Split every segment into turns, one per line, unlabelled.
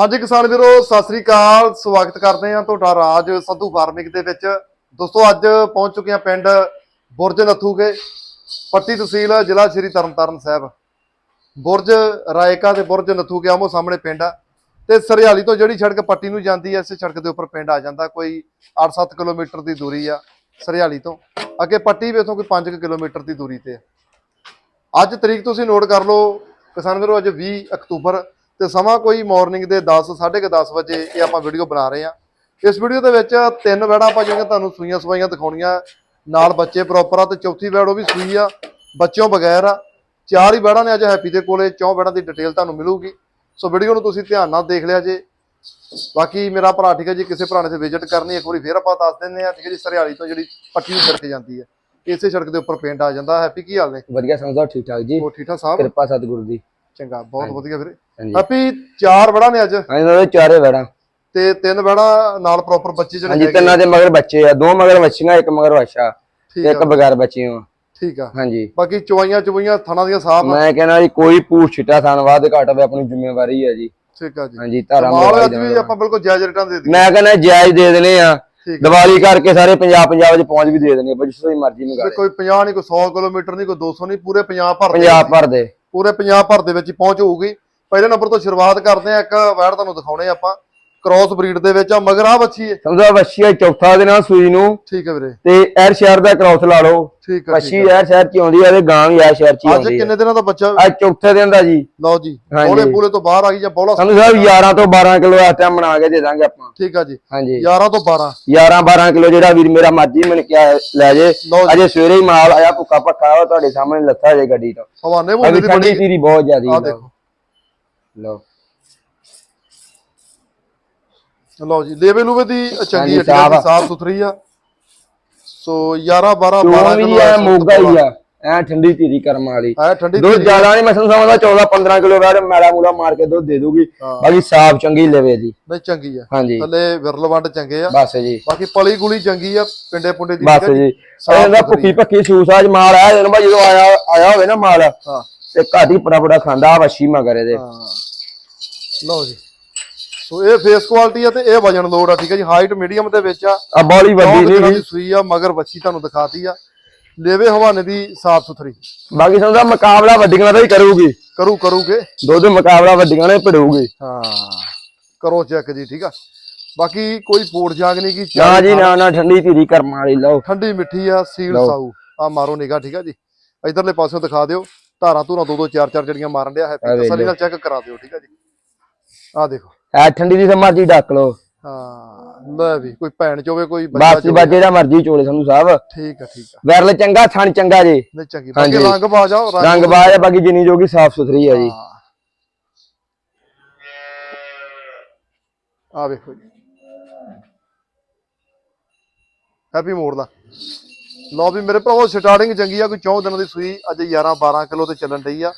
ਹਾਂਜੀ ਕਿਸਾਨ ਵੀਰੋ, ਸਤਿ ਸ੍ਰੀ ਅਕਾਲ। ਸਵਾਗਤ ਕਰਦੇ ਹਾਂ ਤੁਹਾਡਾ ਰਾਜ ਸੰਧੂ ਫਾਰਮਿੰਗ ਦੇ ਵਿੱਚ। ਦੋਸਤੋ, ਅੱਜ ਪਹੁੰਚ ਚੁੱਕੇ ਹਾਂ ਪਿੰਡ ਬੁਰਜ ਨੱਥੂਗੇ ਪੱਟੀ ਤਹਿਸੀਲ ਜ਼ਿਲ੍ਹਾ ਸ਼੍ਰੀ ਤਰਨਤਾਰਨ ਸਾਹਿਬ। ਬੁਰਜ, ਰਾਏਕਾ ਤੇ ਬੁਰਜ ਨੱਥੂਗੇ ਆਮੋ ਸਾਹਮਣੇ ਪਿੰਡ ਆ। ਤੇ ਸਰਿਆਲੀ ਤੋਂ ਜਿਹੜੀ ਸੜਕ ਪੱਟੀ ਨੂੰ ਜਾਂਦੀ ਹੈ, ਇਸੇ ਸੜਕ ਦੇ ਉੱਪਰ ਪਿੰਡ ਆ ਜਾਂਦਾ। ਕੋਈ 8-7 ਕਿਲੋਮੀਟਰ ਦੀ ਦੂਰੀ ਆ ਸਰਿਆਲੀ ਤੋਂ। ਅੱਗੇ ਪੱਟੀ ਵੀ ਇੱਥੋਂ ਕੋਈ 5 ਕਿਲੋਮੀਟਰ ਦੀ ਦੂਰੀ ਤੇ ਅੱਜ ਤਰੀਕ ਤੁਸੀਂ ਨੋਟ ਕਰ ਲਓ, ਕਿਸਾਨ ਵੀਰੋ, ਅੱਜ 20 ਅਕਤੂਬਰ ਤੇ ਸਮਾਂ ਕੋਈ ਮਾਰਨਿੰਗ ਦੇ 10 10:30 ਵਜੇ ਇਹ ਆਪਾਂ ਵੀਡੀਓ ਬਣਾ ਰਹੇ ਆ ਇਸ ਵੀਡੀਓ ਦੇ ਵਿੱਚ ਤਿੰਨ ਵੈੜਾਂ ਆਪਾਂ ਜਿਹੜੀਆਂ ਤੁਹਾਨੂੰ ਸੂਈਆਂ ਸਵਾਈਆਂ ਦਿਖਾਉਣੀਆਂ। ਨਾਲ ਬੱਚੇ ਪ੍ਰੋਪਰ ਆ ਤੇ ਚੌਥੀ ਵੈੜ ਉਹ ਵੀ ਸੂਈ ਆ। ਬੱਚਿਆਂ ਬਗੈਰ ਆ। ਚਾਰ ਹੀ ਵੈੜਾਂ ਨੇ ਅੱਜ ਹੈਪੀ ਦੇ ਕੋਲੇ ਚੌਂ ਵੈੜਾਂ ਦੀ ਡਿਟੇਲ ਤੁਹਾਨੂੰ ਮਿਲੂਗੀ। ਸੋ ਵੀਡੀਓ ਨੂੰ ਤੁਸੀਂ ਧਿਆਨ ਨਾਲ ਦੇਖ ਲਿਆ ਜੇ। ਬਾਕੀ ਮੇਰਾ ਭਰਾ ਠੀਕ ਹੈ ਜੀ ਕਿਸੇ ਭਰਾ ਨੇ ਤੇ ਵਿਜ਼ਿਟ ਕਰਨੀ ਇੱਕ ਵਾਰੀ ਫੇਰ ਆਪਾਂ ਦੱਸ ਦਿੰਦੇ ਆ ਠੀਕ ਹੈ ਜੀ ਸਰਿਆਲੀ ਤੋਂ ਜਿਹੜੀ ਪੱਟੀ ਸੜਕ ਜਾਂਦੀ ਹੈ ਇਸੇ ਸੜਕ ਦੇ ਉੱਪਰ ਪਿੰਡ ਆ ਜਾਂਦਾ। ਹੈਪੀ ਕੀ ਹਾਲ ਨੇ?
ਵਧੀਆ ਸਮਝੋ ਠੀਕ ਠਾਕ ਜੀ।
ਉਹ ਠੀਕ ਠਾਕ ਸਾਹਿਬ?
ਕਿਰਪਾ ਸਤਿਗੁਰੂ ਦੀ।
ਚੰਗਾ ਬਹੁਤ ਵਧੀਆ ਵੀਰੇ। ਹੈਪੀ ਚਾਰ ਵੜਾ ਨੇ ਅੱਜ?
ਇਹਨਾਂ ਦੇ ਚਾਰੇ ਵੜਾ।
ਤੇ ਤਿੰਨ ਵੜਾ ਨਾਲ ਪ੍ਰੋਪਰ ਬੱਚੇ ਜਿਹੜੇ
ਹਾਂਜੀ ਤਿੰਨਾਂ ਦੇ ਮਗਰ ਬੱਚੇ ਆ। ਦੋ ਮਗਰ ਵੱਛੀਆਂ ਇੱਕ ਮਗਰ ਵੱਛਾ।
ਠੀਕ
ਇੱਕ ਬਗੈਰ ਬੱਚੀਆਂ
ਠੀਕ ਆ।
ਹਾਂਜੀ।
ਬਾਕੀ ਚੁਆਈਆਂ ਚੁਆਈਆਂ ਥਣਾ ਦੀਆਂ ਸਾਫ਼
ਮੈਂ ਕਹਿੰਦਾ ਜੀ ਕੋਈ ਪੂਛ ਛਿੱਟਾ ਥਾਨ ਵਾਦ ਘਾਟ ਹੋਵੇ ਆਪਣੀ ਜ਼ਿੰਮੇਵਾਰੀ ਹੈ ਜੀ।
ਠੀਕ ਆ ਜੀ।
ਹਾਂਜੀ ਧਾਰਾ
ਮਾਲ
ਮੋਬਾਈਲ
ਅੱਜ ਵੀ ਆਪਾਂ ਬਿਲਕੁਲ ਜਾਇਜ਼ ਰੇਟਾਂ ਦੇ
ਮੈਂ ਕਹਿੰਦਾ ਜਾਇਜ਼ ਦੇ ਦੇਣੇ ਆ। ਦੀਵਾਲੀ ਕਰਕੇ ਸਾਰੇ ਪੰਜਾਬ ਪੰਜਾਬ ਵਿੱਚ ਪਹੁੰਚ ਵੀ ਦੇ ਦੇਣੀ ਆ। ਜਿਸ ਤੋਂ ਮਰਜ਼ੀ ਮੰਗਾ ਲੈ
ਕੋਈ 50 ਨਹੀਂ ਕੋਈ 100 ਕਿਲੋਮੀਟਰ ਨਹੀਂ ਕੋਈ 200 ਨਹੀਂ ਪੂਰੇ ਪੰਜਾਬ ਭਰ ਦੇ।
ਪੰਜਾਬ ਭਰ ਦੇ।
ਪੂਰੇ ਪੰਜਾਬ ਭਰ ਦੇ ਵਿੱਚ ਪਹੁੰਚ ਹੋਊਗੀ। ਪਹਿਲੇ ਨੰਬਰ ਤੋਂ ਸ਼ੁਰੂਆਤ ਕਰਦੇ ਆ ਇੱਕ ਵੈੜ ਤੁਹਾਨੂੰ ਦਿਖਾਉਣੇ ਆਪਾਂ। ਕ੍ਰਾਸ ਬਰੀਡ ਦੇ ਵਿੱਚ ਆ ਮਗਰ ਆ ਬੱਚੀ ਹੈ।
ਸਮਝੋ ਵੱਛੀ ਚੌਥਾ ਦੇ ਨਾਲ ਸੂਈ ਨੂੰ।
ਠੀਕ ਹੈ ਵੀਰੇ।
ਤੇ ਐਰ ਸ਼ਹਿਰ ਦਾ ਕ੍ਰੋਸ ਲਾ ਲਓ।
ਠੀਕ ਆ
ਵੱਛੀ ਐਰ ਸ਼ਹਿਰ ਚ ਆਉਂਦੀ ਆ ਤੇ ਗਾਂ ਵੀ ਐਰ ਸ਼ਹਿਰ ਚ ਹੀ
ਅੱਜ
ਆਉਂਦੀ
ਕਿੰਨੇ ਦਿਨਾਂ ਦਾ ਬੱਚਾ?
ਅੱਜ ਚੌਥੇ ਦਿਨ ਦਾ ਜੀ।
ਲਓ ਜੀ। ਬੋਲੇ ਪੂਲੇ ਤੋਂ ਬਾਹਰ ਆ ਗਈ ਜਾਂ ਬੋਲਾ
ਸਾਨੂੰ ਸਾਹਿਬ 11 ਤੋਂ 12 ਕਿਲੋ ਇਸ ਟਾਈਮ ਬਣਾ ਕੇ ਦੇ ਦਾਂਗੇ ਆਪਾਂ।
ਠੀਕ ਆ ਜੀ।
ਹਾਂਜੀ।
11 ਤੋਂ 12
11 12 ਕਿਲੋ ਜਿਹੜਾ ਵੀਰ ਮੇਰਾ ਮਰਜ਼ੀ ਮਨ ਕਿਹਾ ਲੈ ਜੇ। ਅਜੇ ਸਵੇਰੇ ਹੀ ਮਾਲ ਆਇਆ ਭੁੱਕਾ ਪੱਕਾ ਵਾ ਤੁਹਾਡੇ ਸਾਹਮਣੇ ਲੱਥਾ ਜੇ ਗੱਡੀ ਤੋਂ।
ਹਵਾਨੇ
ਅਭੀ
ਦੀ ਬੜੀ
ਬਹੁਤ ਜ਼ਿਆਦੀ
ਆ। ਦੇਖੋ।
ਲਓ।
ਲਓ ਜੀ ਲੇਵੇ ਲੂਵੇ ਦੀ ਚੰਗੀ
ਹਾਂਜੀ,
ਆ
ਸਾਫ਼ ਆ।
ਸਾਫ਼ ਸੁਥਰੀ ਆ। ਸੋ 11 12
ਤੂੰ
12
ਵੀ
ਕਿਲੋ
ਐ ਮੋਗਾ ਹੀ ਆ। ਐ ਠੰਡੀ ਤੀਰੀ ਕਰਮ ਵਾਲੀ।
ਹੈ ਠੰਡੀ
ਦੁੱਧ
ਧੀਰੀ।
ਜ਼ਿਆਦਾ ਨਹੀਂ ਮੈਂ ਤੁਹਾਨੂੰ ਸਮਝਦਾ 14 15 ਕਿਲੋ ਬਾਅਦ ਮੈਲਾ ਮੂਲਾ ਮਾਰ ਕੇ ਦੁੱਧ ਦੇ ਦੂਗੀ।
ਹਾਂ।
ਬਾਕੀ ਸਾਫ਼ ਚੰਗੀ ਲਵੇ ਜੀ
ਨਹੀਂ ਚੰਗੀ ਆ।
ਹਾਂਜੀ।
ਥੱਲੇ ਵਿਰਲਵੰਡ ਚੰਗੇ ਆ।
ਬਸ ਜੀ।
ਬਾਕੀ ਪਲੀ ਗੁਲੀ ਚੰਗੀ ਆ ਪਿੰਡੇ ਪੁੰਡੇ ਦੀ
ਬਸ
ਠੀਕ ਆ
ਜੀ।
ਸਾਫ਼
ਇਹਦਾ
ਸੁਥਰੀ
ਭੁੱਕੀ ਭੱਕੀ ਸੂਸਾਜ ਮਾਲ ਆਇਆ ਜਦੋਂ ਭਾਈ ਜਦੋਂ ਆਇਆ ਆਇਆ ਹੋਵੇ ਨਾ ਮਾਲ।
ਹਾਂ।
ਤੇ ਘਾਟੀ ਪੜਾ ਖਾਂਦਾ ਆ ਵਸ਼ੀ ਮਗਰ ਇਹਦੇ।
ਹਾਂ। ਲਓ ਜੀ। ਸੋ ਇਹ ਫੇਸ ਕੁਆਲਿਟੀ ਆ ਤੇ ਇਹ ਵਜਨ ਲੋਡ ਆ ਠੀਕ ਹੈ ਜੀ? ਹਾਈਟ ਮੀਡੀਅਮ ਦੇ ਵਿੱਚ ਆ।
ਆ ਬੋਲੀ ਵੱਡੀ ਨਹੀਂ
ਦੀ ਸੂਈ ਆ ਮਗਰ ਵੱਛੀ ਤੁਹਾਨੂੰ ਦਿਖਾਤੀ ਆ। ਲੇਵੇ ਹਵਾਨੇ ਦੀ ਸਾਫ਼ ਸੁਥਰੀ।
ਬਾਕੀ ਸਮਝਦਾ ਮੁਕਾਬਲਾ ਵੱਡੀਆਂ ਦਾ ਹੀ ਕਰੂਗੀ।
ਕਰੂ ਕਰੂਗੇ।
ਦੁੱਧ ਮੁਕਾਬਲਾ ਵੱਡੀਆਂ ਨੇ ਭਿੜੂਗੀ
ਹਾਂ। ਕਰੋ ਚੈੱਕ ਜੀ ਠੀਕ ਆ? ਬਾਕੀ ਕੋਈ ਪੋੜ ਜਾਗ ਨਹੀਂ ਕੀ
ਨਾ ਜੀ ਨਾ ਨਾ ਠੰਡੀ ਧੀਰੀ ਕਰਮ ਵਾਲੀ ਲਓ।
ਠੰਡੀ ਮਿੱਠੀ ਆ ਸੀਲ। ਸਾਊ। ਆ ਮਾਰੋ ਨਿਗਾ ਠੀਕ ਆ ਜੀ? ਇਧਰਲੇ ਪਾਸਿਓਂ ਦਿਖਾ ਦਿਓ। ਧਾਰਾਂ ਧੂਰਾਂ ਦੋ ਦੋ ਚਾਰ ਚਾਰ ਜਿਹੜੀਆਂ ਮਾਰਨ ਡਿਆ
ਆ
ਹੈਪੀ
ਵੇਖ
ਤਸੱਲੀ। ਨਾਲ ਚੈੱਕ ਕਰਾ ਦਿਓ ਠੀਕ ਆ ਜੀ। ਆ ਦੇਖੋ।
ਐ ਠੰਡੀ ਦੀ ਤੇ ਮਰਜ਼ੀ ਡੱਕ ਲਓ।
ਹਾਂ ਲੈ ਵੀ ਕੋਈ ਭੈਣ ਚੋਵੇ ਕੋਈ ਬੱਚਾ
ਬਸ ਬਸ ਜਿਹੜਾ ਮਰਜ਼ੀ ਚੋਲੇ ਸਾਨੂੰ ਸਾਹਿਬ
ਠੀਕ ਆ ਠੀਕ ਆ।
ਵੈਰਲ ਚੰਗਾ ਥਣ ਚੰਗਾ ਜੀ।
ਨਹੀਂ ਚੰਗੀ। ਬਾਕੀ। ਰੰਗ ਪਾ ਜਾਓ
ਰੰਗ ਬਾਜ ਆ ਬਾਕੀ ਜਿੰਨੀ ਜੋਗੀ ਸਾਫ਼ ਸੁਥਰੀ ਆ ਜੀ।
ਹਾਂ। ਆ ਵੇਖੋ ਜੀ। ਹੈਪੀ ਮੋੜ ਦਾ ਲਓ ਵੀ ਮੇਰੇ ਭਰਾਵੋ ਸਟਾਰਟਿੰਗ ਚੰਗੀ ਆ ਕੋਈ 14 ਦਿਨਾਂ ਦੀ ਸੂਈ ਅੱਜ 11 12 ਕਿਲੋ ਤੇ ਚੱਲਣ ਡਈ ਆ।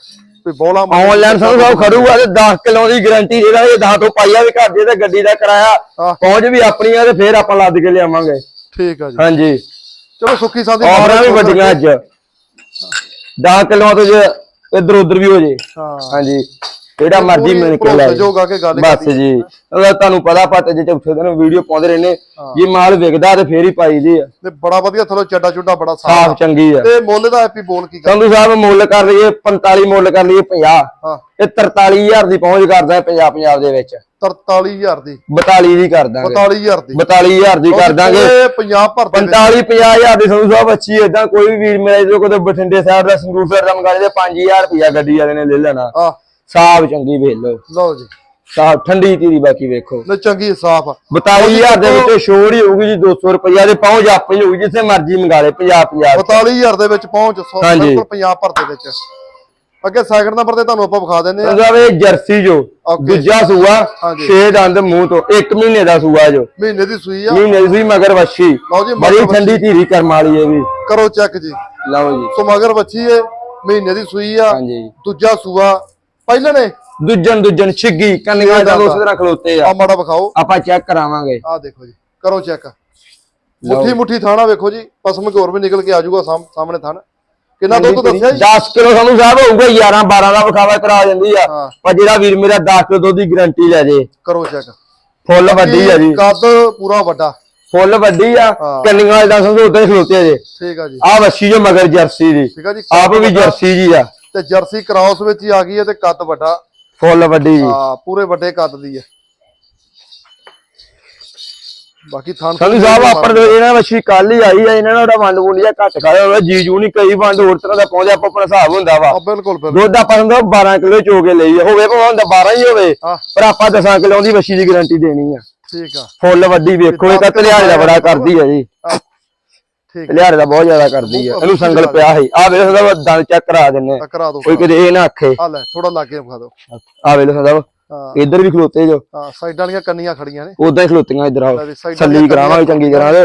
ਕੋਈ ਬੋਲਾ
ਆਨਲਾਈਨ ਸਾਨੂੰ ਸਾਹਿਬ ਖੜੂਗਾ ਤੇ 10 ਕਿਲੋ ਦੀ ਗਾਰੰਟੀ ਜਿਹੜਾ ਇਹ 10 ਤੋਂ ਪਾਈਆ ਵੀ ਘਰ ਦੇ ਤੇ ਗੱਡੀ ਦਾ ਕਿਰਾਇਆ। ਪਹੁੰਚ ਵੀ ਆਪਣੀ ਆ ਤੇ ਫੇਰ ਆਪਾਂ ਲੱਦ ਕੇ ਲਿਆਵਾਂਗੇ।
ਠੀਕ ਆ ਜੀ।
ਹਾਂਜੀ।
ਚਲੋ ਸੁੱਖੀ ਸਾਦੀ
ਆਫਰਾਂ ਵੀ ਵੱਡੀਆਂ ਅੱਜ। 10 ਕਿਲੋ ਤੋਂ ਜੇ ਇੱਧਰ ਉੱਧਰ ਵੀ ਹੋ ਜੇ। ਹਾਂਜੀ। ਜਿਹੜਾ ਮਰਜ਼ੀ
ਪੂਰੀ
ਮਿਲ ਕੇ ਲੈ
ਕੇ ਗੱਲ
ਬਸ ਜੀ। ਉਹਦਾ ਤੁਹਾਨੂੰ ਪਤਾ ਪਤਾ ਜੇ ਚੌਥੇ ਦਿਨ ਵੀਡੀਓ ਪਾਉਂਦੇ ਰਹਿੰਦੇ ਜੇ ਮਾਲ ਵਿਕਦਾ ਤੇ ਫੇਰ ਹੀ ਪਾਈਦੀ ਆ।
ਤੇ ਬੜਾ ਵਧੀਆ ਥਲੋ ਚੱਡਾ ਚੁੱਡਾ ਬੜਾ ਸਾਫ਼
ਚੰਗੀ ਆ।
ਤੇ ਮੁੱਲ ਦਾ ਹੈਪੀ ਬੋਲ ਕੀ ਕਰ
ਸੰਧੂ ਸਾਹਿਬ ਮੁੱਲ ਕਰ ਲਈਏ 45 ਮੁੱਲ ਕਰ ਲਈਏ 50
ਹਾਂ।
ਇਹ 43000 ਦੀ ਪਹੁੰਚ ਕਰਦਾ ਹੈ ਪੰਜਾਬ ਪੰਜਾਬ ਦੇ ਵਿੱਚ।
43000 ਦੀ।
42 ਦੀ ਕਰ ਦਾਂਗੇ।
42000 ਦੀ।
42000 ਦੀ ਕਰ ਦਾਂਗੇ।
ਪੰਜਾਬ ਭਰ ਦੇ ਵਿੱਚ
45 50000 ਦੀ ਸੰਧੂ ਸਾਹਿਬ ਅੱਛੀ ਏਦਾਂ ਕੋਈ ਵੀ ਵੀਰ ਮੇਰੇ ਜੋ ਕੋਤੇ ਬਠਿੰਡੇ ਸਾਹਿਬ ਦਾ ਸੰਗਰੂਰ ਦਾ ਮੰਗਾ ਦੇ 5000 ਰੁਪਇਆ ਗੱਡੀ ਵਾਲੇ ਨੇ ਲੈ ਲੈਣਾ।
ਆ
ਸਾਫ਼ ਚੰਗੀ ਵੇਖ ਲਓ।
ਲਓ ਜੀ।
ਸਾਫ਼ ਠੰਡੀ ਧੀਰੀ ਬਾਕੀ ਵੇਖੋ।
ਨੇ ਚੰਗੀ ਸਾਫ਼ ਆ।
42000 ਦੇ ਵਿੱਚੋਂ ਛੋੜ ਹੀ ਹੋਊਗੀ ਜੀ 200 ਰੁਪਇਆ ਦੇ ਪਹੁੰਚ ਆਪਣੀ ਹੋਊਗੀ ਜਿੱਥੇ ਮਰਜ਼ੀ ਮੰਗਾ ਲੈ 50 50
42000 ਦੇ ਵਿੱਚ ਪਹੁੰਚ ਸੌ-
ਹਾਂਜੀ।
ਬਿਲਕੁਲ ਪੰਜਾਬ ਭਰ ਦੇ ਵਿੱਚ। ਅੱਗੇ ਸੈਕਿੰਡ ਨੰਬਰ ਤੇ ਤੁਹਾਨੂੰ ਆਪਾਂ ਵਿਖਾ ਦਿੰਦੇ ਆ
ਪੰਜਾਬ ਇਹ ਜਰਸੀ ਜੋ. ਦੂਜਾ ਸੂਆ
ਹਾਂਜੀ।
6 ਦੰਦ ਮੂੰਹ ਤੋਂ 1 ਮਹੀਨੇ ਦਾ ਸੂਆ ਜੋ।
ਮਹੀਨੇ ਦੀ ਸੂਈ ਆ।
ਮਹੀਨੇ ਦੀ ਸੂਈ ਮਗਰ ਵੱਛੀ।
ਲਓ ਜੀ
ਬੜੀ ਠੰਡੀ ਧੀਰੀ ਕਰਮ ਵਾਲੀ ਇਹ ਵੀ।
ਕਰੋ ਚੈੱਕ ਜੀ।
ਲਓ ਜੀ।
ਸੋ ਮਗਰ ਬੱਚੀ ਏ ਮਹੀਨੇ ਦੀ ਸੂਈ ਆ। ਦੂਜਾ ਸੂਆ ਪਹਿਲੇ ਨੇ?
ਦੁੱਜਣ ਦੁੱਜਣ ਛਿੱਗੀ ਕੰਨੀਆਂ ਦਾ। ਉਸੇ ਤਰ੍ਹਾਂ ਖਲੋਤੇ ਆ।
ਆ ਮਾੜਾ ਵਿਖਾਓ।
ਆਪਾਂ ਚੈੱਕ ਕਰਾਵਾਂਗੇ।
ਆ ਦੇਖੋ ਜੀ ਕਰੋ ਚੈੱਕ ਮੁੱਠੀ ਮੁੱਠੀ ਥਾਣਾ ਵੇਖੋ ਜੀ ਪਸਮ ਹੋਰ ਵੀ ਨਿਕਲ ਕੇ ਆ ਜਾਊਗਾ ਸਾਹਮਣੇ ਥਣ। ਕਿੰਨਾ ਦੁੱਧ ਦੱਸਿਆ ਜੀ?
10 ਕਿਲੋ ਸਾਨੂੰ ਸਾਹਿਬ ਹੋਊਗਾ 11 12 ਦਾ ਵਿਖਾਵਾ ਕਰਾ ਜਾਂਦੀ ਆ। ਪਰ ਜਿਹੜਾ ਵੀਰ ਮੇਰਾ 10 ਕਿਲੋ ਦੁੱਧ ਦੀ ਗਾਰੰਟੀ ਲੈ ਜੇ।
ਕਰੋ ਚੈੱਕ
ਫੁੱਲ ਵੱਡੀ ਆ ਜੀ।
ਕੱਦ ਪੂਰਾ ਵੱਡਾ।
ਫੁੱਲ ਵੱਡੀ ਆ। ਕੰਨੀਆਂ ਵਾਲੇ ਦਾ ਸਮਝੋ ਉਦਾਂ ਹੀ ਖਲੋਤੇ ਆ ਜੇ।
ਠੀਕ ਆ ਜੀ।
ਆ ਵੱਛੀ ਜੋ ਮਗਰ ਜਰਸੀ ਦੀ।
ਠੀਕ ਆ ਜੀ।
ਆਪ ਵੀ ਜਰਸੀ ਜੀ ਆ।
ਤੇ ਜਰਸੀ ਕ੍ਰਾਸ ਵਿੱਚ ਹੀ ਆ ਗਈ ਹੈ ਤੇ ਕੱਦ ਵੱਡਾ।
ਫੁੱਲ ਵੱਡੀ ਜੀ।
ਹਾਂ ਪੂਰੇ ਵੱਡੇ ਕੱਦ ਦੀ ਹੈ। ਬਾਕੀ ਥਣ
ਸੰਧੂ ਸਾਹਿਬ ਆਪਰ ਦੇ ਇਹਨਾਂ ਵੱਛੀ ਕੱਲ ਹੀ ਆਈ ਆ ਇਹਨਾਂ ਦਾ ਵੰਡ ਵੁੰਡ ਜਿਹਾ ਘੱਟ ਖਾਇਆ ਹੋਇਆ ਜੀ ਜੂ ਨਹੀਂ ਕਈ ਵੰਡ ਹੋਰ ਤਰ੍ਹਾਂ ਦਾ ਪਹੁੰਚਿਆ ਆਪੋ ਆਪਣਾ ਹਿਸਾਬ ਹੁੰਦਾ ਵਾ।
ਬਿਲਕੁਲ ਬਿਲਕੁਲ।
ਦੁੱਧ ਆਪਾਂ ਸਮਝੋ 12 ਕਿਲੋ ਚੋ ਕੇ ਲਈ। ਹੋਵੇ ਭਾਵੇਂ ਹੁੰਦਾ 12 ਹੀ ਹੋਵੇ ਪਰ ਆਪਾਂ 10 ਕਿਲੋ ਦੀ ਵੱਛੀ ਦੀ ਗਾਰੰਟੀ ਦੇਣੀ ਆ।
ਠੀਕ ਆ।
ਫੁੱਲ ਵੱਡੀ ਵੇਖੋ ਇਹ ਤਾਂ ਧਲਿਆੜੇ ਦਾ ਬੜਾ ਕਰਦੀ ਆ ਜੀ। ਧਲਿਆੜੇ ਦਾ ਬਹੁਤ ਜ਼ਿਆਦਾ ਕਰਦੀ ਆ। ਇਹਨੂੰ ਸੰਗਲ ਪਿਆ ਹੈ ਆ ਵੇਖ ਸਕਦਾ ਦੰਦ ਚੈੱਕ ਕਰਾ ਦਿੰਨੇ।
ਕਰਾ ਦੋ
ਕੋਈ ਕਿਤੇ ਇਹ ਨਾ ਆਖੇ।
ਆ ਲੈ ਥੋੜਾ ਲਾਗੇ ਵਿਖਾ ਦਿਓ
ਆ ਵੇਖ ਸਕਦਾ
ਹਾਂ।
ਇੱਧਰ ਵੀ ਖਲੋਤੇ ਜੋ।
ਹਾਂ ਸਾਈਡਾਂ ਵਾਲੀਆਂ ਕੰਨੀਆਂ ਖੜੀਆਂ ਨੇ।
ਉਦਾਂ ਹੀ ਖਲੋਤੀਆਂ ਇੱਧਰ ਆਓ।
ਲੈ ਵੀ ਦੀਆਂ
ਕਰਾਵਾਂਗੇ ਚੰਗੀ ਤਰ੍ਹਾਂ ਦੇ।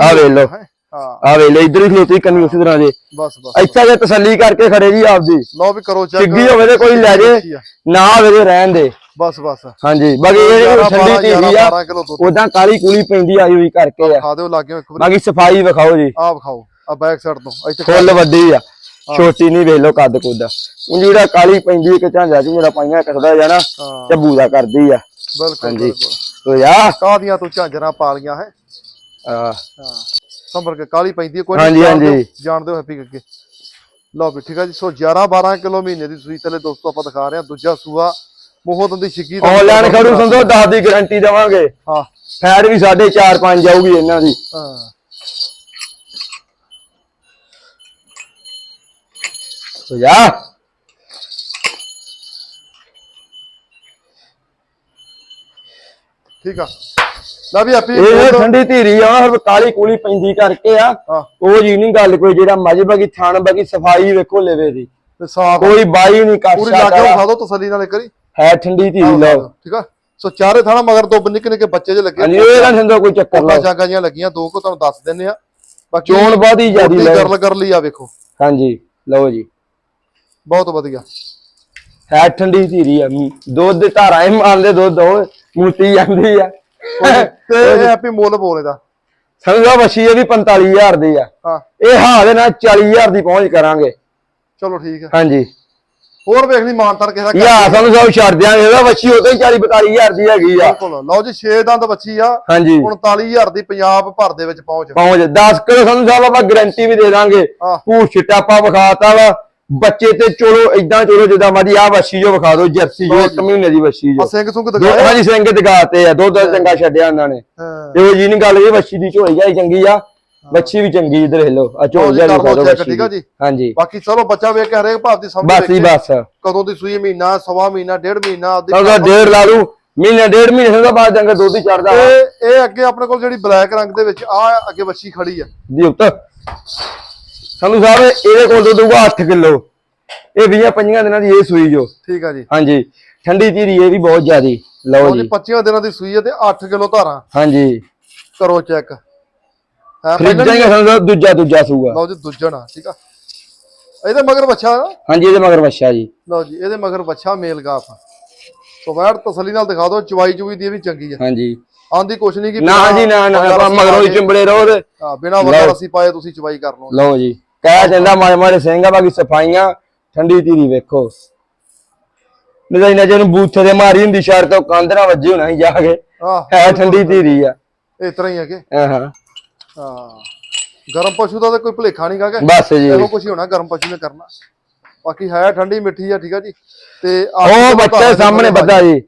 ਆ ਵੇਖ ਲਓ।
ਹੈਂ? ਹਾਂ।
ਆ ਵੇਖ ਲਓ ਇੱਧਰ ਵੀ ਖਲੋਤੀ ਕੰਨੀ ਉਸੇ ਤਰ੍ਹਾਂ ਦੇ।
ਬਸ ਬਸ
ਇੱਥੇ ਜੇ ਤਸੱਲੀ ਕਰਕੇ ਖੜੇ ਜੀ ਆਪਦੀ।
ਲਓ ਵੀ ਕਰੋ ਚੈੱਕ
ਚਿੱਗੀ ਹੋਵੇ ਤੇ ਕੋਈ ਲੈ ਜੇ। ਨਾ ਹੋਵੇ ਤੇ ਰਹਿਣ ਦੇ।
ਬਸ ਬਸ।
ਹਾਂਜੀ ਬਾਕੀ
ਗਿਆਰਾਂ,
ਠੰਡੀ ਧੀਰੀ ਆ
12 ਕਿਲੋ ਦੁੱਧ।
ਉਦਾਂ ਕਾਲੀ ਕੂਲੀ ਪੈਂਦੀ ਆਈ ਹੋਈ ਕਰਕੇ ਆ।
ਖਾ ਦਿਓ ਲਾਗੇ ਇੱਕ ਵਾਰੀ।
ਬਾਕੀ ਸਫ਼ਾਈ ਵਿਖਾਓ ਜੀ।
ਆ ਵਿਖਾਓ ਆ ਬੈਕ ਸਾਈਡ ਤੋਂ ਇੱਥੇ
ਫੁੱਲ ਵੱਡੀ ਆ। ਛੋਟੀ ਨਹੀਂ ਵੇਖ ਲਓ ਕੱਦ ਕੁੱਦ ਉਹ ਜਿਹੜਾ ਕਾਲੀ ਪੈਂਦੀ ਇੱਕ ਝਾਂਜਾ ਝੂੜਾ ਪਾਈਆਂ ਕੱਟਦਾ ਜਾਣਾ
ਹਾਂ।
ਝੱਬੂ ਦਾ ਕਰਦੀ ਆ।
ਬਿਲਕੁਲ
ਹਾਂਜੀ।
ਬਿਲਕੁਲ।
ਤੋ ਯਾ।
ਕਾਹਦੀਆਂ ਤੂੰ ਝਾਂਜਰਾਂ ਪਾਲੀਆਂ ਹੈ?
ਆ,
ਹਾਂ। ਸੰਭਰ ਕੇ ਕਾਲੀ ਪੈਂਦੀ ਹੈ ਕੋਈ
ਹਾਂਜੀ,
ਹੋ-
ਹਾਂਜੀ।
ਜਾਣਦੇ ਹੋ ਹੈਪੀ ਅੱਗੇ ਲਓ ਵੀ ਠੀਕ ਆ ਜੀ ਸੋ 11 12 ਕਿਲੋ ਮਹੀਨੇ ਦੀ ਸੂਈ। ਥਲੇ ਦੋਸਤੋ ਆਪਾਂ ਦਿਖਾ ਰਹੇ ਹਾਂ ਦੂਜਾ ਸੂਆ ਮੋਹਤ ਦੀ ਦਾ
ਆਨਲਾਈਨ ਖੜੂ ਸੰਦੋ 10 ਦੀ ਗਾਰੰਟੀ ਦੇਵਾਂਗੇ।
ਹਾਂ।
ਫੈਟ ਵੀ 4.5 5 ਜਾਊਗੀ ਇਹਨਾਂ ਦੀ।
ਹਾਂ। ਠੀਕ ਆ। ਲੈ ਵੀ ਹੈਪੀ
ਇਹ ਠੰਡੀ ਧੀਰੀ ਆ ਹੁਣ ਕਾਲੀ ਕੂਲੀ ਪੈਂਦੀ ਕਰਕੇ ਆ। ਉਹ ਜੀ ਨਹੀਂ ਗੱਲ ਕੋਈ ਜਿਹੜਾ ਮੱਝ ਬਗੀ ਥਣ ਬਗੀ ਸਫ਼ਾਈ ਵੇਖੋ ਲੇਵੇ ਦੀ।
ਤੇ ਸਾਫ਼
ਕੋਈ ਬਾਈ ਨਹੀਂ ਕਰ
ਪੂਰੀ ਲਾਗੇ ਦੋ ਤਸੱਲੀ ਨਾਲ ਕਰੀ
ਹੈ ਠੰਡੀ ਧੀਰੀ ਲਓ।
ਠੀਕ ਆ? ਸੋ ਚਾਰੇ ਥਾਣਾ ਮਗਰ ਦੋ ਨਿੱਕੇ ਨਿੱਕੇ ਬੱਚੇ ਜੇ ਲੱਗੇ
ਹਾਂਜੀ ਇਹ ਨਾ ਸੰਦੋ ਕੋਈ ਚੱਕਰ ਲਓ।
ਚਾਗਾ ਜੀਆਂ ਲੱਗੀਆਂ ਦੋ ਕੋ ਤੁਹਾਨੂੰ ਦੱਸ ਦਿੰਨੇ ਆ। ਬਾਕੀ
ਚੋਣ ਬਹੁਤੀ ਜ਼ਿਆਦੀ ਲਓ।
ਗਰਲ ਕਰ ਲਈ ਆ ਵੇਖੋ।
ਹਾਂਜੀ ਲਓ ਜੀ।
ਬਹੁਤ ਵਧੀਆ।
ਹੈ ਠੰਡੀ ਧੀਰੀ ਆ ਦੁੱਧ ਦੇ ਧਾਰਾਂ ਹੀ ਮਾਰਦੇ ਦੁੱਧ ਉਹ ਮੂਤੀ ਜਾਂਦੀ ਆ।
ਤੇ ਹੈਪੀ ਮੁੱਲ ਬੋਲ ਇਹਦਾ।
ਸਮਝੋ ਵਸ਼ੀ ਇਹ ਵੀ 45000 ਦੀ ਆ।
ਹਾਂ।
ਇਹ ਹਾਲ ਦੇ ਨਾਲ 40000 ਦੀ ਪਹੁੰਚ ਕਰਾਂਗੇ।
ਚਲੋ ਠੀਕ ਆ।
ਹਾਂਜੀ।
ਹੋਰ ਵੇਖ ਲਈ ਮਾਨਤਰ ਕਿਸੇ ਦਾ
ਯਾ ਸਾਨੂੰ ਸਭ ਛੱਡ ਦਿਆਂਗੇ ਇਹਦਾ ਵਸ਼ੀ ਉਦੋਂ ਹੀ 40 42000 ਦੀ ਹੈਗੀ ਆ।
ਬਿਲਕੁਲ। ਲਓ ਜੀ 6 ਦੰਦ ਬੱਚੀ ਆ।
ਹਾਂਜੀ।
39000 ਦੀ ਪੰਜਾਬ ਭਰ ਦੇ ਵਿੱਚ ਪਹੁੰਚ।
ਪਹੁੰਚ 10 ਕਿਲੋ ਸਾਨੂੰ ਸਾਹਿਬ ਆਪਾਂ ਗਾਰੰਟੀ ਵੀ ਦੇ ਦਾਂਗੇ।
ਹਾਂ।
ਭੂਰ ਛਿੱਟਾ ਆਪਾਂ ਵਿਖਾਤਾ ਵਾ। ਬੱਚੇ ਤੇ ਚੋਲੋ ਇਦਾਂ ਚੋਲੋ ਜਿੱਦਾਂ ਮਰਜ਼ੀ। ਆ ਵਸ਼ੀ ਜੋ ਵਿਖਾ ਦਿਓ ਜਰਸੀ ਜੋ ਇੱਕ ਮਹੀਨੇ ਦੀ ਵਸ਼ੀ
ਆ
ਜੋ
ਸਿੰਘ ਸੁੰਗ
ਦੋ
ਦਿਖਾਇਆ
ਹਾਂਜੀ ਸਿੰਘ ਦਿਖਾਤੇ ਆ। ਦੁੱਧ ਚੰਗਾ ਛੱਡਿਆ ਉਹਨਾਂ ਨੇ।
ਹਾਂ।
ਇਹੋ ਜੀ ਨਹੀਂ ਗੱਲ ਇਹ ਵਸ਼ੀ ਦੀ ਝੋਲੀ ਜਾਈ ਚੰਗੀ ਆ। ਬੱਚੀ ਵੀ ਚੰਗੀ ਇਧਰ ਹਿਲੋ। ਆ ਝੋਲ
ਜੀ,
ਜਾਈ
ਕਰ ਲਓ ਠੀਕ ਆ। ਜੀ।
ਹਾਂਜੀ।
ਬਾਕੀ ਚਲੋ ਬੱਚਾ ਵੇਖ ਕੇ ਹਰੇਕ ਭਾਵ ਦੀ ਸਮਝ
ਬਸ
ਵੇਖੇ।
ਬਸ।
ਕਦੋਂ ਦੀ ਸੂਈ ਮਹੀਨਾ ਸਵਾ ਮਹੀਨਾ ਡੇਢ ਮਹੀਨਾ ਆਪਦੀ
ਅਗਰ ਡੇਢ ਲਾ ਲੂ ਮਹੀਨੇ ਡੇਢ ਮਹੀਨੇ ਤੋਂ ਬਾਅਦ ਜੰਗ ਦੁੱਧ ਹੀ ਚੜਦਾ।
ਇਹ ਇਹ ਅੱਗੇ ਆਪਣੇ ਕੋਲ ਜਿਹੜੀ ਬਲੈਕ ਰੰਗ ਦੇ ਵਿੱਚ ਆ ਅੱਗੇ ਵੱਛੀ ਖੜੀ ਆ।
ਦੀ ਉੱਤ ਸਾਨੂੰ ਸਾਹਿਬ ਇਹਦੇ ਕੋਲ ਦੁੱਧ ਹੋਊਗਾ 8 ਕਿਲੋ। ਇਹ 20 25 ਦਿਨਾਂ ਦੀ ਇਹ ਸੂਈ ਜੋ।
ਠੀਕ ਆ ਜੀ।
ਹਾਂਜੀ। ਠੰਡੀ ਧੀਰੀ ਇਹ ਵੀ ਬਹੁਤ ਜ਼ਿਆਦੀ। ਲਓ
ਉਹਦੀ
ਜੀ
25 ਦਿਨਾਂ ਦੀ ਸੂਈ ਹੈ ਤੇ 8 ਕਿਲੋ ਧਾਰਾਂ।
ਹਾਂਜੀ।
ਕਰੋ ਚੈੱਕ। ਹੈ
ਫਰਿੱਜਾਂ ਹੀ ਸਾਨੂੰ ਸਾਹਿਬ ਦੂਜਾ ਦੂਜਾ ਸੂਗਾ।
ਲਓ ਜੀ ਦੂਜਣ ਆ ਠੀਕ ਆ। ਇਹਦੇ ਮਗਰ ਬੱਚਾ ਨਾ?
ਹਾਂਜੀ ਇਹਦੇ ਮਗਰ ਵੱਛਾ ਜੀ।
ਲਓ ਜੀ ਇਹਦੇ ਮਗਰ ਬੱਚਾ ਮੇਲ ਗਾਫ ਸੋ ਵੈੜ ਤਸੱਲੀ ਨਾਲ ਦਿਖਾ ਦਿਓ ਚਵਾਈ ਚੁਈ ਦੀ ਇਹ ਵੀ ਚੰਗੀ ਆ।
ਹਾਂਜੀ।
ਆਂਦੀ ਕੁਛ ਨਹੀਂ ਕਿ
ਨਾ ਜੀ ਨਾ ਨਾ ਆਪਾਂ ਮਗਰੋਂ ਹੀ ਚਿੰਬੜੇ ਰਹੋ ਤੇ
ਹਾਂ ਬਿਨਾ ਵਗਾ ਅਸੀਂ ਪਾਏ ਤੁਸੀਂ ਚਵਾਈ ਕਰ ਲਓ।
ਲਓ ਜੀ ਕਹਿ ਜਾਂਦਾ ਮਾਰੇ ਮਾਰੇ ਸਿੰਘਾ ਬਾਕੀ ਸਫਾਈਆਂ ਠੰਡੀ ਧੀਰੀ ਵੇਖੋ। ਨਹੀਂ ਬੂਥੇ ਦੇ ਮਾਰੀ ਹੁੰਦੀ ਸ਼ਹਿਰ ਤੋਂ ਕੰਧ ਨਾਲ ਵੱਜੀ ਹੋਣਾ ਸੀ ਜਾ ਕੇ।
ਆਹ
ਹੈ ਠੰਡੀ ਧੀਰੀ ਆ।
ਇਸ ਤਰ੍ਹਾਂ ਹੀ ਹੈ ਕਿ।
ਹਾਂ ਹਾਂ।
ਹਾਂ। ਗਰਮ ਪਸ਼ੂ ਦਾ ਤਾਂ ਕੋਈ ਭੁਲੇਖਾ ਨਹੀਂ ਕਾਗੇ
ਬਸ ਜੀ।
ਇਹੋ ਕੁਛ ਹੀ ਹੋਣਾ ਗਰਮ ਪਸ਼ੂ ਨੇ ਕਰਨਾ। ਬਾਕੀ ਹੈ ਠੰਡੀ ਮਿੱਠੀ ਆ ਠੀਕ ਆ ਜੀ। ਤੇ
ਉਹ ਬੱਚੇ ਸਾਹਮਣੇ ਬੱਦਾ ਜੀ।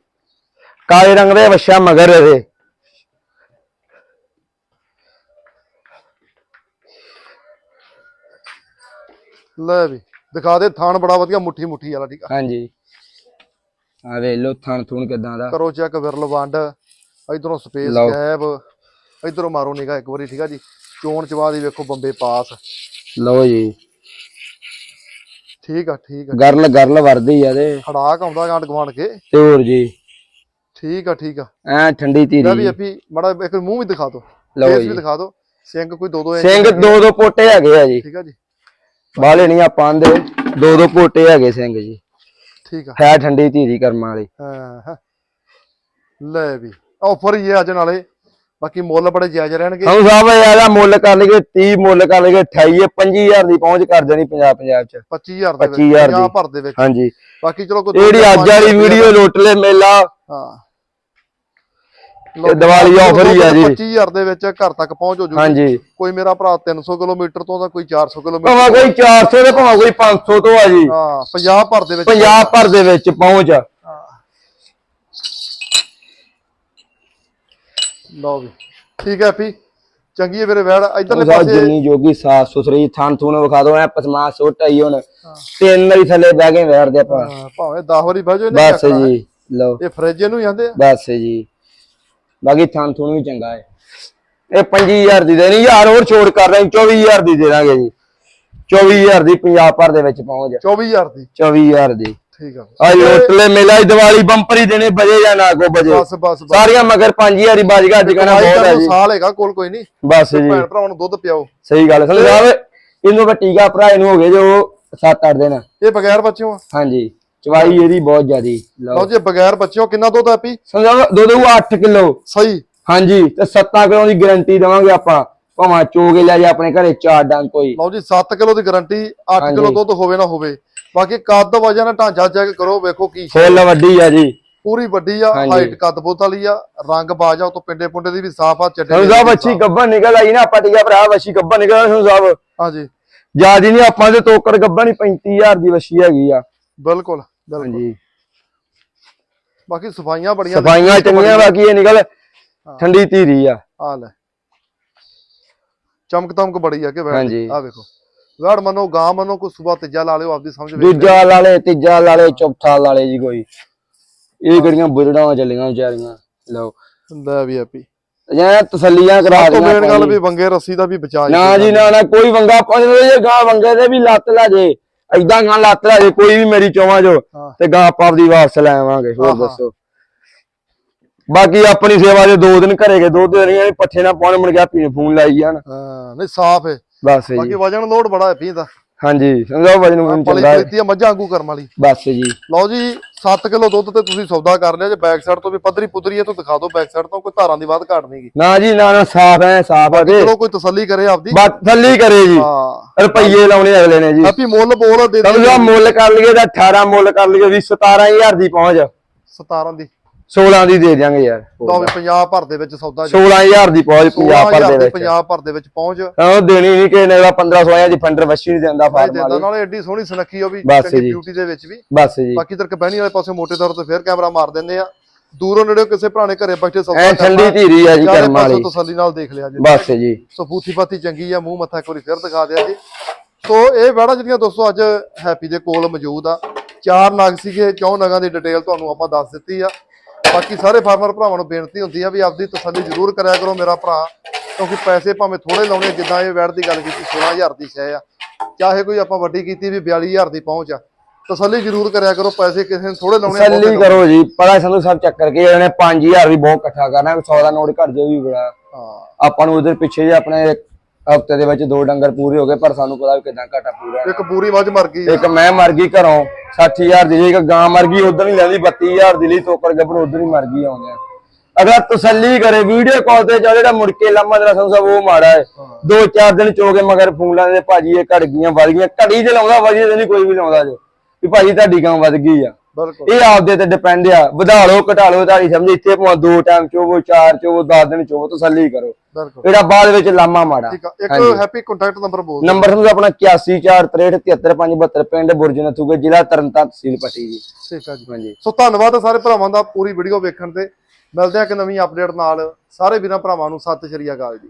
ਕਾਲੇ ਰੰਗ ਦੇ ਵੱਛਾ ਮਗਰ ਇਹਦੇ।
ਲੈ ਵੀ ਦਿਖਾ ਦੇ ਥਾਣ ਬੜਾ ਵਧੀਆ ਮੁੱਠੀ ਮੁੱਠੀ ਵਾਲਾ ਠੀਕ ਆ।
ਹਾਂਜੀ। ਆ ਵੇ ਲੋ ਥਣ ਥੂਣ ਕਿਦਾਂ ਦਾ।
ਕਰੋ ਚੈੱਕ ਵਿਰਲ ਵੰਡ। ਇਧਰੋਂ ਸਪੇਸ
ਲਓ।
ਇਧਰੋਂ ਮਾਰੋ ਨਿਗਾ ਇੱਕ ਵਾਰੀ ਠੀਕ ਆ ਜੀ। ਚੋਣ ਚਵਾ ਦੀ ਵੇਖੋ ਬੰਬੇ ਪਾਸ।
ਲਓ ਜੀ।
ਠੀਕ ਆ ਠੀਕ ਆ।
ਗਰਲ ਗਰਲ ਵਰਦੀ ਆ ਦੇ
ਖੜਾਕ ਆਉਂਦਾ ਗਾਂਡ ਗਵਾਂਡ ਕੇ।
ਤੇ ਹੋਰ ਜੀ।
ਠੀਕ ਆ ਠੀਕ ਆ।
ਐ ਠੰਡੀ
ਲੈ ਵੀ
ਧੀਰੀ
ਆਪੀ ਮੜਾ ਇੱਕ ਮੂੰਹ ਵੀ ਦਿਖਾ ਦਿਓ
ਲਓ ਜੀ।
ਵੀ ਦਿਖਾ ਦਿਓ ਸਿੰਘ ਕੋਈ ਦੋ ਦੋ
ਸਿੰਘ ਦੋ ਦੋ ਪੋਟੇ ਹੈਗੇ ਆ ਜੀ।
ਠੀਕ ਆ ਜੀ।
ਬਾਲੇ ਨਹੀਂ ਆਪਾਂ ਦੇ। ਦੋ ਦੋ ਪੋਟੇ ਹੈਗੇ ਸਿੰਘ ਜੀ।
ਠੀਕ ਆ।
ਹੈ ਠੰਡੀ ਧੀਰੀ ਕਰਮਾਂ ਵਾਲੀ।
ਹਾਂ ਹਾਂ। ਲੈ ਵੀ। ਆਫਰ ਹੀ ਹੈ ਅੱਜ ਨਾਲੇ। ਬਾਕੀ ਮੁੱਲ ਬੜੇ ਜਾਇਜ਼ ਰਹਿਣਗੇ।
ਸਾਨੂੰ ਸਾਹਿਬ ਇਹਦਾ ਮੁੱਲ ਕਰ ਲਈਏ 30 ਮੁੱਲ ਕਰ ਲਈਏ 28 25000 ਦੀ ਪਹੁੰਚ ਕਰ ਦੇਣੀ 50 50 ਚ।
25000 ਦੇ ਵਿੱਚ
25,000 ਦੀ।
50 ਭਰ ਦੇ ਵਿੱਚ।
ਹਾਂਜੀ।
ਬਾਕੀ ਚਲੋ ਕੋਈ
ਜਿਹੜੀ ਅੱਜ ਵਾਲੀ ਵੀਡੀਓ ਲੁੱਟ ਲੈ ਮੇਲਾ।
ਹਾਂ।
ਦੀਵਾਲੀ offer ਹੀ ਆ ਜੀ।
25000 ਦੇ ਵਿੱਚ ਘਰ ਤੱਕ ਪਹੁੰਚ ਹੋ ਜੂਗੀ।
ਹਾਂਜੀ।
ਕੋਈ ਮੇਰਾ ਭਰਾ 300 ਕਿਲੋਮੀਟਰ ਤੋਂ ਤਾਂ ਕੋਈ 400
ਭਾਵੇਂ
ਕਿਲੋਮੀਟਰ
ਕੋਈ 400 ਤੇ ਭਾਵੇਂ ਕੋਈ 500 ਤੋਂ ਆ ਜੀ।
ਹਾਂ 50 ਭਰ ਦੇ ਵਿੱਚ
50 ਭਰ ਦੇ ਵਿੱਚ ਪਹੁੰਚ।
ਲਓ ਵੀ। ਠੀਕ ਹੈ ਪੀ ਚੰਗੀ ਹੈ ਵੀਰੇ ਵੈੜ। ਇਧਰਲੇ
ਉਹਦਾ
ਪਾਸੇ
ਜਿੰਨੀ ਜੋਗੀ ਸਾਫ਼ ਸੁਥਰੀ ਥਾਂ ਥੂਨ ਵਿਖਾ ਦੋ ਐ ਪਸਮਾ ਸੁੱਟ ਆਈ ਹੁਣ। ਤਿੰਨ ਵਾਰੀ ਥੱਲੇ ਬਹਿ ਕੇ ਵੈਰਦੇ ਆਪਾਂ।
ਹਾਂ, ਭਾਵੇਂ 10 ਵਾਰੀ ਬਹਿ ਜਾਓ ਇਹਨੇ
ਬਸ। ਜੀ ਲਓ।
ਇਹ ਫ੍ਰਿਜ ਨੂੰ ਹੀ ਆਂਦੇ ਆ।
ਬਸ ਜੀ। ਬਾਕੀ ਥਾਂ ਥੂਨ ਵੀ ਚੰਗਾ ਹੈ। ਇਹ 25000 ਦੀ ਦੇਣੀ ਯਾਰ ਹੋਰ ਛੋੜ ਕਰ ਰਹੇ 24000 ਦੀ ਦੇ ਦਾਂਗੇ ਜੀ। 24000 ਦੀ ਪੰਜਾਬ ਭਰ ਦੇ ਵਿੱਚ ਪਹੁੰਚ
24000 ਦੀ।
24000 ਦੀ।
ਠੀਕ ਆ।
ਆ ਲੋਟਲੇ ਮੇਲਾ ਹੀ ਦੀਵਾਲੀ ਬੰਪਰ ਹੀ ਦੇਣੇ ਬਜੇ ਜਾਂ ਨਾ ਕੋ ਬਜੇ
ਬਸ ਬਸ ਬਸ।
ਸਾਰੀਆਂ ਮਗਰ 5000 ਹੀ ਬਾਜ ਅੱਜ ਕਹਣਾ
ਕਮਾਈ
ਬਹੁਤ ਹੈ
ਕਰਨ ਨੂੰ
ਜੀ।
ਸਾਲ ਹੈਗਾ ਕੋਲ ਕੋਈ ਨਹੀਂ।
ਬਸ ਜੀ।
ਭੈਣ ਭਰਾਵਾਂ ਨੂੰ ਦੁੱਧ ਪਿਆਓ।
ਸਹੀ ਗੱਲ ਹੈ। ਸਾਹਿਬ ਇਹਨੂੰ ਕਾ ਟੀਕਾ ਭਰਾ ਇਹਨੂੰ ਹੋ ਗਏ ਜੋ 7-8 ਦਿਨ।
ਇਹ ਬਗੈਰ ਬੱਚਿਓ ਆ।
ਹਾਂਜੀ। ਚਵਾਈ ਇਹਦੀ ਬਹੁਤ ਜ਼ਿਆਦੀ
ਲਓ।
ਲਓ
ਜੀ ਬਗੈਰ ਬੱਚਿਓ ਕਿੰਨਾ ਦੁੱਧ ਆ ਪੀ?
ਸਮਝਾ ਦੋ ਦੋ 8 ਕਿਲੋ।
ਸਹੀ।
ਹਾਂਜੀ ਤੇ 7 ਕਿਲੋ ਦੀ ਗਾਰੰਟੀ ਦਵਾਂਗੇ ਆਪਾਂ। ਭਾਵੇਂ ਚੋਗੇ ਲੈ ਜਾ ਆਪਣੇ ਘਰੇ ਚਾਰ ਡੰਗ ਕੋਈ।
ਲਓ ਜੀ 7 ਕਿਲੋ ਦੀ ਗਾਰੰਟੀ 8
ਹਾਂਜੀ।
ਕਿਲੋ ਦੁੱਧ ਹੋਵੇ ਨਾ ਹੋਵੇ। ਬਾਕੀ ਕੱਦ ਵਜਨ ਢਾਂਚਾ ਚੈੱਕ ਕਰੋ ਵੇਖੋ ਕੀ
ਫੁੱਲ ਵੱਡੀ ਆ ਜੀ।
ਪੂਰੀ ਵੱਡੀ ਆ। ਹਾਈਟ ਕੱਦ ਬੋਤ ਵਾਲੀ ਆ ਰੰਗ ਬਾਜ ਆ ਉਤੋਂ ਪਿੰਡੇ ਪੁੰਡੇ ਦੀ ਵੀ ਸਾਫ਼ ਆ ਚੱਡੇ
ਸਾਨੂੰ ਸਾਹਿਬ ਅੱਛੀ ਗੱਬਾ ਨਿਕਲ ਆਈ ਨਾ ਆਪਾਂ ਟੀਕਾ ਭਰਾ ਵੱਛੀ ਗੱਬਾ ਨਿਕਲ ਆਈ ਸਾਨੂੰ ਸਾਹਿਬ
ਹਾਂਜੀ।
ਜਿਆਦੀ ਨਹੀਂ ਆਪਾਂ ਦੇ ਤੋਕੜ ਗੱਬਾ ਨਹੀਂ 35000 ਦੀ ਵੱਛੀ ਹੈਗੀ ਆ।
ਬਿਲਕੁਲ
ਹਾਂਜੀ।
ਬਾਕੀ ਸਫਾਈਆਂ ਬੜੀਆਂ
ਸਫਾਈਆਂ ਚੰਗੀਆਂ ਬਾਕੀ ਇਹ ਨਿਕਲ ਠੰਡੀ ਧੀਰੀ ਆ।
ਆ ਲੈ। ਚਮਕ ਤਮਕ ਬੜੀ ਆ ਕਿ
ਹਾਂਜੀ।
ਆ ਵੇਖੋ। ਵੈੜ ਮੰਨੋ ਗਾਂ ਮੰਨੋ ਕੋਈ ਸੁਬਾ ਤੀਜਾ ਲਾ ਲਿਓ ਆਪਦੀ ਸਮਝ ਵੇਖ
ਦੂਜਾ ਲਾਲੇ ਤੀਜਾ ਲਾਲੇ ਚੌਥਾ ਲਾਲੇ ਜੀ ਕੋਈ। ਇਹ ਕਿਹੜੀਆਂ ਬੁਰੜਾਂ ਚੱਲੀਆਂ ਵਿਚਾਰੀਆਂ ਲਓ।
ਲੈ ਵੀ ਆਪੀ
ਜਾਂ ਤਸੱਲੀਆਂ ਕਰਾ ਦੇਣਾ
ਮੇਨ ਗੱਲ ਵੀ ਵੰਗੇ ਰੱਸੀ ਦਾ ਵੀ ਬਚਾ
ਨਾ ਜੀ ਨਾ ਨਾ ਕੋਈ ਵੰਗਾ ਪੰਜਦੇ ਜੇ ਗਾਂ ਵੰਗੇ ਦੇ ਵੀ ਲੱਤ ਲਾ ਜੇ। ਐਦਾਂ ਗਾਂ ਲੱਤ ਲਾ ਜੇ ਕੋਈ ਵੀ ਮੇਰੀ ਚੋਵਾਂ ਜੋ। ਤੇ ਗਾਂ ਆਪਾਂ ਆਪਦੀ ਵਾਪਸ ਲੈ ਆਵਾਂਗੇ ਹੋਰ। ਦੱਸੋ। ਬਾਕੀ ਆਪਣੀ ਸੇਵਾ ਦੇ ਦੋ ਦਿਨ ਘਰੇ ਗਏ ਦੋ ਦਿਨ ਰਹੀਆਂ ਪੱਠੇ ਨਾ ਪਾਉਣ ਮੁੜ ਗਿਆ ਪੀਣ ਫੋਨ ਲਾਈ ਜਾਣ।
ਹਾਂ ਨਹੀਂ ਸਾਫ਼ ਹੈ
ਬਸ
ਬਾਕੀ
ਜੀ
ਵਜਨ ਲੋਡ ਬੜਾ ਹੈ ਪੀ ਦਾ।
ਹਾਂਜੀ ਸਮਝੋ ਵਜਨ ਨੂੰ ਚੰਗਾ ਹੈ।
ਪਲੀਤੀ ਮੱਝਾਂ ਵਾਂਗੂ ਕਰਮ ਵਾਲੀ।
ਬਸ ਜੀ।
ਲਓ ਜੀ 7 ਕਿਲੋ ਦੁੱਧ ਤੇ ਤੁਸੀਂ ਸੌਦਾ ਕਰ ਲਿਆ ਜੇ ਬੈਕ ਸਾਈਡ ਤੋਂ ਵੀ ਪੱਧਰੀ ਪੁੱਧਰੀ ਹੈ ਤਾਂ ਦਿਖਾ ਦਿਓ ਬੈਕ ਸਾਈਡ ਤੋਂ ਕੋਈ ਧਾਰਾਂ ਦੀ ਬਾਤ ਘਾਟ ਨਹੀਂਗੀ।
ਨਾ ਜੀ ਨਾ ਨਾ ਸਾਫ਼ ਹੈ ਸਾਫ਼ ਹੈ
ਚਲੋ ਕੋਈ ਤਸੱਲੀ ਕਰੇ ਆਪਦੀ।
ਬਸ ਥੱਲੀ ਕਰੇ ਜੀ।
ਹਾਂ।
ਰੁਪਈਏ ਲਾਉਣੇ ਅਗਲੇ ਨੇ ਜੀ।
ਆਪੀ ਮੁੱਲ ਬੋਲ ਦੇ ਦੇ
ਸਮਝੋ ਮੁੱਲ ਕਰ ਲਈਏ ਤਾਂ 18 ਮੁੱਲ ਕਰ ਲਈਏ ਵੀ 17000 ਦੀ ਪਹੁੰਚ।
17 ਦੀ।
16 ਦੀ ਦੇ ਦਿਆਂਗੇ ਯਾਰ।
ਲਓ ਵੀ 50 ਭਰ ਦੇ ਵਿੱਚ ਸੌਦਾ ਜੀ।
16000 ਦੀ ਪਹੁੰਚ 50 ਪਰ
16000
ਦੇ ਵਿੱਚ।
50 ਭਰ ਦੇ ਵਿੱਚ ਪਹੁੰਚ।
ਉਹ ਦੇਣੀ ਨਹੀਂ ਕਿਸੇ ਨੇ ਦਾ 15 16 ਦੀ ਫੰਡਰ ਵਸ਼ੀ ਨਹੀਂ ਦਿੰਦਾ ਫਾਰਮ ਵਾਲੀ।
ਨਾਲੇ ਐਡੀ ਸੋਹਣੀ ਸੁਨੱਖੀ ਉਹ ਵੀ ਚੰਗੀ
ਜੀ।
ਬਿਊਟੀ ਦੇ ਵਿੱਚ ਵੀ।
ਬਸ ਜੀ।
ਬਾਕੀ ਤਰ ਕਬੈਣੀ ਵਾਲੇ ਪਾਸੇ ਮੋਟੇ ਤੌਰ ਤੇ ਫੇਰ ਕੈਮਰਾ ਮਾਰ ਦਿੰਦੇ ਆ। ਦੂਰੋਂ ਨੇੜੇ ਕਿਸੇ ਭਰਾਣੇ ਘਰੇ ਬੈਠੇ ਸੌਦਾ
ਐ ਠੰਡੀ ਧੀਰੀ ਆ ਜੀ ਕਰਮ ਵਾਲੀ।
ਤਸੱਲੀ ਨਾਲ ਦੇਖ ਲਿਆ ਜੀ।
ਬਸ ਜੀ।
ਸੋ ਫੂਥੀ ਪਾਤੀ ਚੰਗੀ ਆ ਮੂੰਹ ਮੱਥਾ ਇੱਕ ਵਾਰੀ ਫਿਰ ਦਿਖਾ ਦਿਆ ਜੀ। ਸੋ ਇਹ ਵੜਾ ਜਿਹੜੀਆਂ ਦੋਸਤੋ ਅੱਜ ਹੈਪੀ ਦੇ ਕੋਲ ਮੌਜੂਦ ਆ। ਚਾਰ ਨਗ ਸੀਗੇ ਚੌਂ ਨਗਾਂ ਦੀ ਡਿਟੇਲ ਤੁਹਾਨੂੰ ਆਪਾਂ ਦੱਸ ਦਿੱਤੀ ਆ। ਬਾਕੀ ਸਾਰੇ ਫਾਰਮਰ ਭਰਾਵਾਂ ਨੂੰ ਬੇਨਤੀ ਹੁੰਦੀ ਆ ਵੀ ਆਪਦੀ ਤਸੱਲੀ ਜ਼ਰੂਰ ਕਰਿਆ ਕਰੋ ਮੇਰਾ ਭਰਾ ਕਿਉਂਕਿ ਪੈਸੇ ਭਾਵੇਂ ਥੋੜੇ ਲਾਉਣੇ ਜਿੱਦਾਂ ਇਹ ਵੈੜ ਦੀ ਗੱਲ ਕੀਤੀ 16000 ਦੀ ਸ਼ੈ ਆ। ਚਾਹੇ ਕੋਈ ਆਪਾਂ ਵੱਡੀ ਕੀਤੀ ਵੀ 42000 ਦੀ ਪਹੁੰਚ ਆ। ਤਸੱਲੀ ਜ਼ਰੂਰ ਕਰਿਆ ਕਰੋ ਪੈਸੇ ਕਿਸੇ ਨੇ ਥੋੜੇ ਲਾਉਣੇ
ਤਸੱਲੀ ਕਰੋ ਜੀ ਪਤਾ ਸਾਨੂੰ ਸਭ ਚੱਕਰ ਕੇ ਇਹਨੇ 5000 ਵੀ ਬਹੁਤ ਇਕੱਠਾ ਕਰਨਾ 100 ਦਾ ਨੋਟ ਘੱਟ ਜੇ ਵੀ ਬੜਾ।
ਹਾਂ।
ਆਪਾਂ ਨੂੰ ਉਧਰ ਪਿੱਛੇ ਜੇ ਆਪਣੇ ਹਫ਼ਤੇ ਦੇ ਵਿੱਚ ਦੋ ਡੰਗਰ ਪੂਰੇ ਹੋ ਗਏ ਪਰ ਸਾਨੂੰ ਪਤਾ ਵੀ ਕਿਦਾਂ ਘਾਟਾ ਪੂਰਾ
ਇੱਕ ਪੂਰੀ ਮੱਝ ਮਰ ਗਈ।
ਇੱਕ ਮੈਂ ਮਰ ਗਈ ਘਰੋਂ 60000 ਦੀ ਇੱਕ ਗਾਂ ਮਰ ਗਈ ਉਧਰ ਨਹੀਂ ਲੈਂਦੀ 32000 ਦੀ ਲਈ ਤੋਕੜ ਗੱਭਣ ਉਧਰ ਹੀ ਮਰ ਗਈ ਆਉਂਦੇ ਅਗਰ ਤਸੱਲੀ ਕਰੇ ਵੀਡੀਓ ਕਾਲ ਤੇ ਚੱਲ ਜਿਹੜਾ ਮੁੜ ਕੇ ਲਾਮਾ ਜਰਾ ਸਾਨੂੰ ਸਭ ਉਹ ਮਾੜਾ ਹੈ। ਦੋ ਚਾਰ ਦਿਨ ਚੋਗੇ ਮਗਰ ਫੋਨ ਲਾਉਂਦੇ ਭਾਜੀ ਇਹ ਘੜ ਗਈਆਂ ਵਧ ਗਈਆਂ। ਘੜੀ ਤੇ ਲਾਉਂਦਾ ਵਧੀਆ ਤੇ ਨਹੀਂ ਕੋਈ ਵੀ ਲਾਉਂਦਾ ਜੋ। ਵੀ ਭਾਜੀ ਤੁਹਾਡੀ ਗਾਂ ਵਧ ਗਈ ਆ। ਇਹ ਆਪਦੇ ਤੇ ਡਿਪੈਂਡ ਆ। ਵਧਾ ਲਓ ਘਟਾ ਲਓ ਤੁਹਾਡੀ ਸਮਝ ਇੱਥੇ ਭਾਵੇਂ ਦੋ ਟਾਈਮ ਚੋਵੋ ਚਾਰ ਚੋਵੋ 10 ਦਿਨ ਚੋਵੋ ਤਸੱਲੀ ਕਰੋ। ਜਿਹੜਾ ਬਾਅਦ ਵਿੱਚ ਲਾਮਾ ਮਾੜਾ।
ਠੀਕ ਆ। ਇੱਕ। ਹੈਪੀ ਕੰਟੈਕਟ ਨੰਬਰ ਬੋਲ
ਨੰਬਰ ਤੁਹਾਨੂੰ ਆਪਣਾ 8143373572 ਪਿੰਡ ਬੁਰਜ ਨਥੂਗੇ ਜ਼ਿਲ੍ਹਾ ਤਰਨਤਾਰਨ ਤਹਿਸੀਲ ਪੱਟੀ ਜੀ।
ਠੀਕ ਆ ਜੀ।
ਹਾਂਜੀ।
ਸੋ ਧੰਨਵਾਦ ਸਾਰੇ ਭਰਾਵਾਂ ਦਾ ਪੂਰੀ ਵੀਡੀਓ ਵੇਖਣ ਤੇ। ਮਿਲਦੇ ਆ ਕਿ ਨਵੀਂ ਅਪਡੇਟ ਨਾਲ। ਸਾਰੇ ਵੀਰਾਂ ਭਰਾਵਾਂ ਨੂੰ ਸਤਿ ਸ਼੍ਰੀ ਅਕਾਲ ਜੀ।